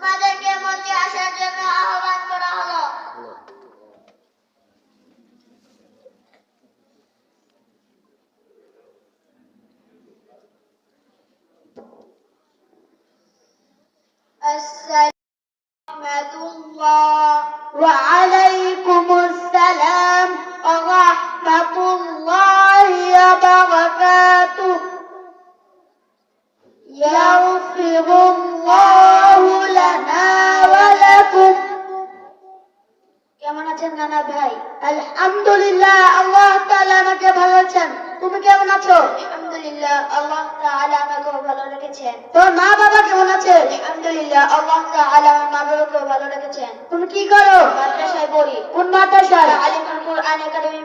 তোমাদেরকে মঞ্চে আসার জন্য আহ্বান করা হলো। وعليكم السلام ورحمة الله وبركاته يغفر الله কেমন আছেন নানা ভাই? আলহামদুলিল্লাহ আল্লাহ তাআলা আমাকে ভালো আছেন। তুমি কেমন আছো? আলহামদুলিল্লাহ আল্লাহ তাআলা আমাকে ভালো রেখেছেন। তোর মা বাবা কেমন আছে? আলহামদুলিল্লাহ আল্লাহ তাআলা আমার মা বাবাকে ভালো রেখেছেন। তুমি কি করো? মাদ্রাসায় পড়ি। কোন মাদ্রাসায়? আলিমুল কোরআন একাডেমি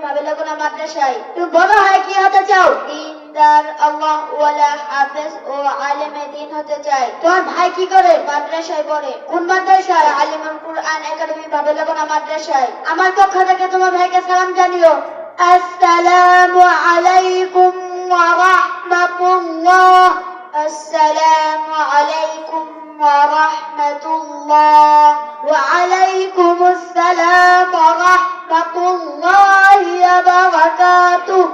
মাদ্রাসায়। তুমি বড় হয় কি হতে চাও? দিনদার আল্লাহ ওয়ালা হাফেজ ও আলেমে দিন হতে চাই তোমার ভাই কি করে? মাদ্রাসায় পড়ে। কোন মাদ্রাসায়? আলিমুল কোরআন একাডেমি বাবেলাগোনা মাদ্রাসায় আমার পক্ষ থেকে তোমার ভাইকে সালাম জানিও আসসালামু আলাইকুম ওয়া রাহমাতুল্লাহ আসসালামু আলাইকুম ওয়া রাহমাতুল্লাহ ওয়া আলাইকুম আসসালাম ওয়া রাহমাতুল্লাহি ওয়া বারাকাতুহু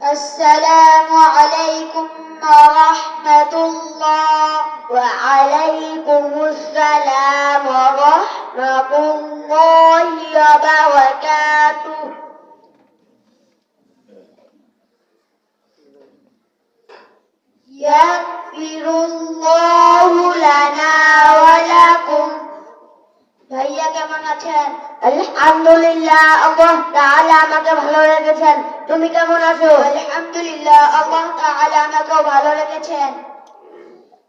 আসসালামু আলাইকুম ওয়া রাহমাতুল্লাহ وعليكم السلام ورحمة الله وبركاته يغفر الله لنا ولكم ভাইয়া কেমন আছেন আলহামদুলিল্লাহ আল্লাহ তাআলা আমাকে ভালো রেখেছেন তুমি কেমন আছো আলহামদুলিল্লাহ আল্লাহ তাআলা আমাকে ভালো রেখেছেন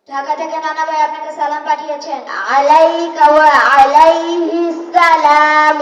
ঢাকা থেকে নানা ভাই আপনাকে সালাম পাঠিয়েছেন। আলাইকা ওয়া আলাইহি সালাম